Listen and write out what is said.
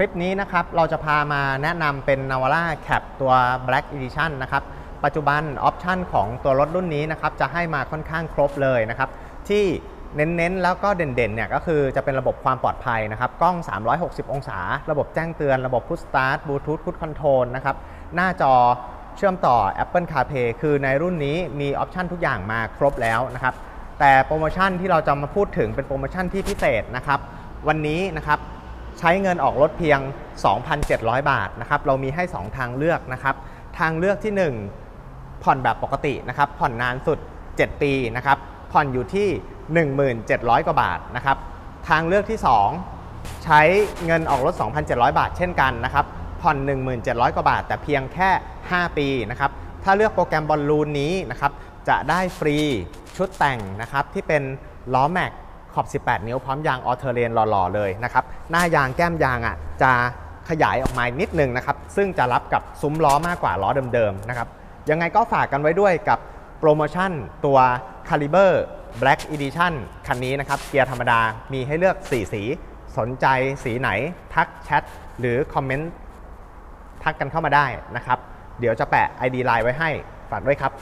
ลิปนี้นะครับเราจะพามาแนะนำเป็น Navara Cap ตัว Black Edition นะครับ ปัจจุบันออปชันของตัวรถรุ่นนี้นะครับจะให้มาค่อนข้างครบเลยนะครับ ที่เน้นๆ แล้วก็เด่นๆเนี่ยก็คือจะเป็นระบบความปลอดภัยนะครับ กล้อง 360 องศา ระบบแจ้งเตือน ระบบ Push Start Bluetooth Cruise Control นะครับ หน้าจอเชื่อมต่อ Apple CarPlay คือในรุ่นนี้มีออปชันทุกอย่างมาครบแล้วนะครับ แต่โปรโมชั่นที่เราจะมาพูดถึงเป็นโปรโมชั่นที่พิเศษนะครับ วันนี้นะครับ ใช้เงินออกรถเพียง 2,700 บาทนะครับเรามีให้ 2 ทางเลือกนะครับ ทางเลือกที่ 1 ผ่อนแบบปกตินะครับ ผ่อนนานสุด 7 ปีนะครับ ผ่อนอยู่ที่ 1700 กว่าบาทนะครับ ทางเลือกที่ 2 ใช้เงินออกรถ 2,700 บาท เช่นกันนะครับ ผ่อน 1700 กว่าบาท แต่เพียงแค่ 5 ปีนะครับ ถ้าเลือกโปรแกรมบอลลูนนี้นะครับ จะได้ฟรีชุดแต่งนะครับที่เป็นล้อแม็ก ขอบ 18 นิ้วพร้อมยางออเทอร์เรนหล่อๆเลยนะครับ หน้ายางแก้มยางอะจะขยายออกมานิดนึงนะครับ ซึ่งจะรับกับซุ้มล้อมากกว่าล้อเดิมๆนะครับ ยังไงก็ฝากกันไว้ด้วยกับโปรโมชั่นตัว Caliber Black Edition คันนี้นะครับ เกียร์ธรรมดามีให้เลือก 4 สี สนใจสีไหนทักแชทหรือคอมเมนต์ทักกันเข้ามาได้นะครับ เดี๋ยวจะแปะ ID Line ไว้ให้ฝากด้วยครับ